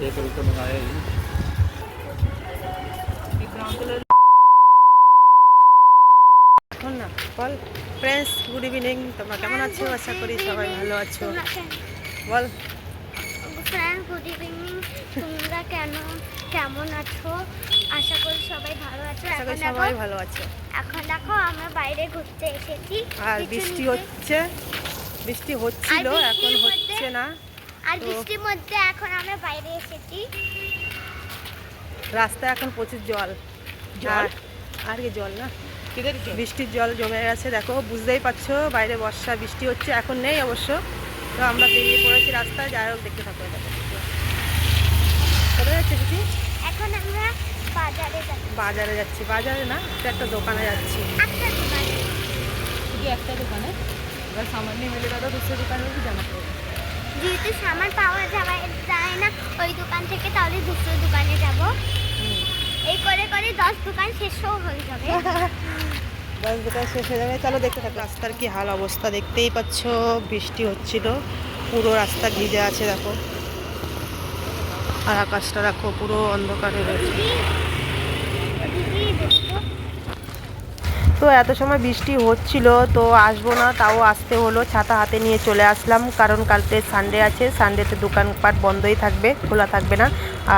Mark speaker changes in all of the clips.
Speaker 1: Decorate ko na
Speaker 2: kaya yun. বল। Friends good evening তোমরা কেমন আছো? আশা করি সবাই ভালো আছো। বল।
Speaker 3: ফ্রেন্ড গুড ইভিনিং তোমরা কেন কেমন আছো? আশা করি সবাই ভালো আছো। এখন
Speaker 2: সবাই ভালো আছো।
Speaker 3: এখন দেখো আমরা বাইরে ঘুরতে এসেছি।
Speaker 2: আর বৃষ্টি হচ্ছে। বৃষ্টি হচ্ছিল এখন হচ্ছে না।
Speaker 3: আর বৃষ্টির মধ্যে এখন আমরা বাইরে এসেছি।
Speaker 2: রাস্তায় এখন প্রচুর জল। জল? আর কি জল না? ঠিক আছে। বৃষ্টির জল জমে গেছে দেখো বুঝতেই পারছ বাইরে বর্ষা বৃষ্টি হচ্ছে এখন নেই অবশ্য। তো আমরা বেরিয়ে পড়েছি রাস্তায় যাই হোক দেখতে থাকো কোথায় যাচ্ছে দিদি?
Speaker 3: এখন আমরা বাজারে যাচ্ছি।
Speaker 2: বাজারে যাচ্ছি। বাজারে না একটা দোকানে যাচ্ছি।
Speaker 3: একটা দোকানে।
Speaker 4: একটা দোকানে? এবার সামান্য মিলে দাদা দুশো দোকানে কি যাওয়া পড়বে
Speaker 3: যেহেতু সামান পাওয়া যাবে, যায় না ওই দোকান থেকে, তাহলে দুটো দোকানে যাব। এই করে করে দশ দোকান শেষও হয়ে যাবে।
Speaker 2: দশ শেষ হয়ে যাবে। চলো দেখতে থাকো, রাস্তার কি হাল অবস্থা। দেখতেই পাচ্ছ, বৃষ্টি হচ্ছিল। পুরো রাস্তা ভিজে আছে, দেখো। আর আকাশটা দেখো, পুরো অন্ধকারে রয়েছে
Speaker 3: দিদি দেখো
Speaker 2: তো এত সময় বৃষ্টি হচ্ছিল, তো আসব না, তাও আসতে হলো। ছাতা হাতে নিয়ে চলে আসলাম, কারণ কালকে সানডে আছে সানডেতে দোকানপাট বন্ধই থাকবে, খোলা থাকবে না।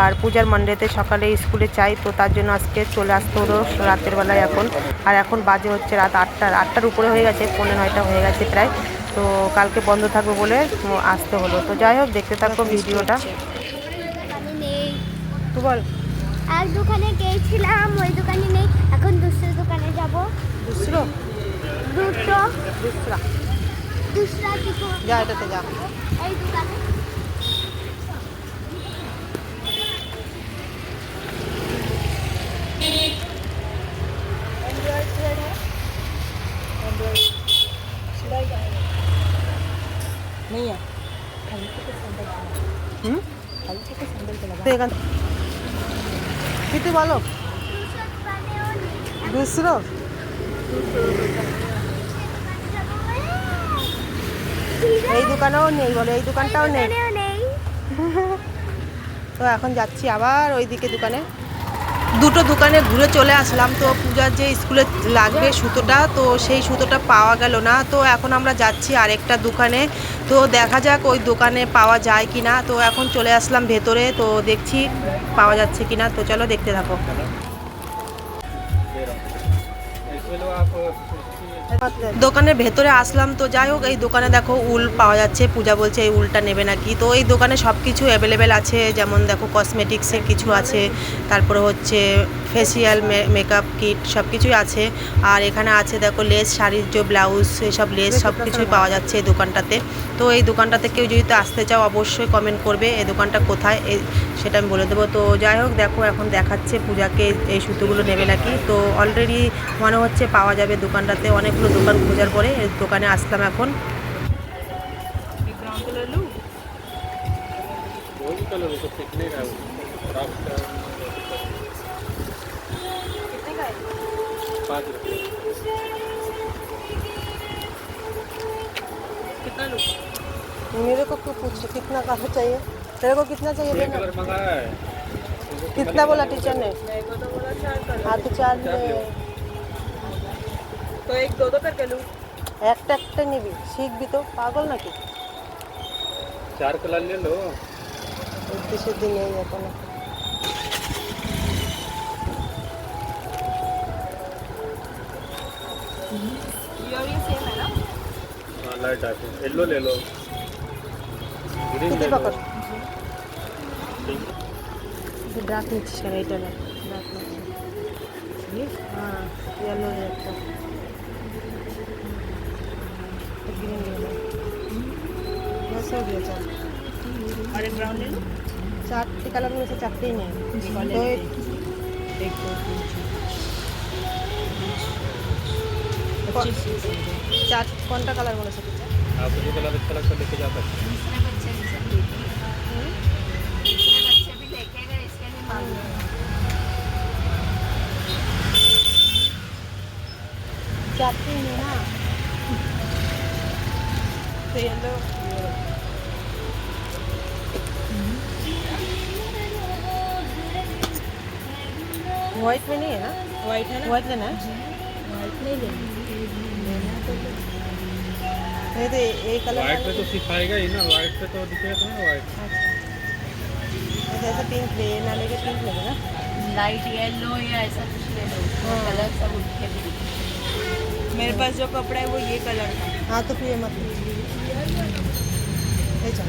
Speaker 2: আর পূজার মানডেতে সকালে স্কুলে চাই, তো তার জন্য আজকে চলে আসতে হলো রাতের বেলায় এখন। আর এখন বাজে হচ্ছে রাত আটটার আটটার উপরে হয়ে গেছে, পৌনে নয়টা হয়ে গেছে প্রায়। তো কালকে বন্ধ থাকবে বলে আসতে হলো। তো যাই হোক, দেখতে থাকো ভিডিওটা। বল।
Speaker 3: এক দোকানে গিয়েছিলাম ওই দোকানে নেই, এখন দুসরো দোকানে যাব।
Speaker 2: দুসরো
Speaker 3: দুটো
Speaker 2: দুসরা
Speaker 3: দুসরা কিছু
Speaker 2: যা এটাতে যা
Speaker 3: এই দোকানে
Speaker 4: नहीं है
Speaker 2: হুম
Speaker 4: हल्के से
Speaker 2: এই দোকানেও নেই বলো এই দোকানটাও নেই। তো এখন যাচ্ছি আবার ওইদিকে দোকানে। দুটো দোকানে ঘুরে চলে আসলাম তো পূজার যে স্কুলে লাগবে সুতোটা তো সেই সুতোটা পাওয়া গেল না। তো এখন আমরা যাচ্ছি আরেকটা দোকানে। তো দেখা যাক ওই দোকানে পাওয়া যায় কি না তো এখন চলে আসলাম ভেতরে তো দেখছি পাওয়া যাচ্ছে কি না তো চলো দেখতে থাকো। দোকানের ভেতরে আসলাম তো যাই হোক, এই দোকানে দেখো উল পাওয়া যাচ্ছে, পূজা বলছে এই উলটা নেবে নাকি। তো এই দোকানে সব কিছু অ্যাভেলেবেল আছে, যেমন দেখো কসমেটিক্সের কিছু আছে, তারপরে হচ্ছে ফেসিয়াল মেকআপ কিট সব কিছুই আছে আর এখানে আছে দেখো লেস শাড়ির যে ব্লাউজ সব লেস সব কিছুই পাওয়া যাচ্ছে এই দোকানটাতে তো এই দোকানটাতে কেউ যদি তো আসতে চাও অবশ্যই কমেন্ট করবে এই দোকানটা কোথায় এই সেটা আমি বলে দেবো তো যাই হোক দেখো এখন দেখাচ্ছে পূজাকে এই সুতোগুলো নেবে নাকি তো অলরেডি মনে হচ্ছে পাওয়া যাবে দোকানটাতে অনেকগুলো দোকান খোঁজার পরে এই দোকানে আসলাম এখন
Speaker 4: एक ब्राउन कलर लूँ
Speaker 1: कोई भी कलर हो तो ठीक नहीं रहा वो खराब का पाँच रुपये
Speaker 4: कितना लूँ
Speaker 2: मेरे को क्यों पूछ कितना का चाहिए तेरे को कितना चाहिए
Speaker 1: ये कलर मंगाया है
Speaker 2: कितना बोला टीचर ने
Speaker 4: मेरे को तो बोला चार कलर
Speaker 2: हाँ तो चार
Speaker 4: तो एक दो दो करके लूँ
Speaker 2: একটা একটা নিবি শিখবি তো পাগল নাকি
Speaker 1: चार कलर ले लो
Speaker 2: উদ্দেশ্যের দিন এই এখন
Speaker 1: येलो ले लो ग्रीन ले लो
Speaker 2: डार्क
Speaker 1: नीचे
Speaker 2: से राइट वाला डार्क नीचे हाँ येलो रेड का ग्रीन ले लो बस हो गया चार
Speaker 4: और एक ब्राउन ले लो
Speaker 2: चार कलर में से चार ही नहीं
Speaker 4: एक दो तीन
Speaker 2: चार
Speaker 4: कौन
Speaker 2: सा कलर बोला सकते हैं
Speaker 1: आप मुझे कलर अच्छा लगता लेके जा सकते हैं
Speaker 4: जाते हैं
Speaker 2: ना तो ये लोग व्हाइट में नहीं है ना
Speaker 4: व्हाइट है ना
Speaker 2: व्हाइट लेना है
Speaker 4: नहीं तो
Speaker 2: तो ये- कलर
Speaker 1: व्हाइट पे तो सिखाएगा ही ना व्हाइट पे तो दिखेगा तो ना व्हाइट
Speaker 2: अच्छा। ऐसा पिंक ले ना लेके पिंक लेंगे ना?
Speaker 4: लाइट येलो या ऐसा कुछ ले लो।
Speaker 2: हाँ।
Speaker 4: कलर सब उठे भी
Speaker 2: मेरे पास जो कपड़ा है वो ये कलर का। हाँ तो फिर ये मत ले। चल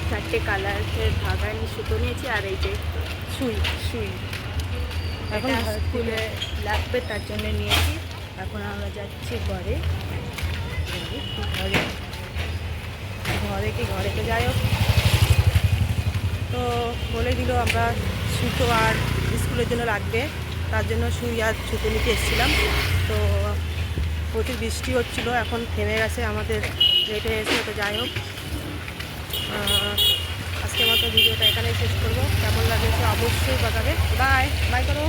Speaker 4: চারটে কালারের ধাগা নিয়ে সুতো নিয়েছি আর এই যে সুই সুই।
Speaker 2: এখন
Speaker 4: স্কুলে লাগবে তার জন্য নিয়েছি। এখন আমরা যাচ্ছি ঘরে।
Speaker 2: ঘরে ঘরে? কি ঘরে তো যাই হোক। তো বলে দিল আমরা সুতো আর স্কুলের জন্য লাগবে। তার জন্য সুই আর সুতো নিতে এসেছিলাম। তো প্রচুর বৃষ্টি হচ্ছিল এখন থেমে গেছে আমাদের। লেটে এসে তো যাই হোক। আজকের মতো ভিডিওটা এখানেই শেষ করব। কেমন লাগেছে অবশ্যই বাজাবে। বাই বাই করো।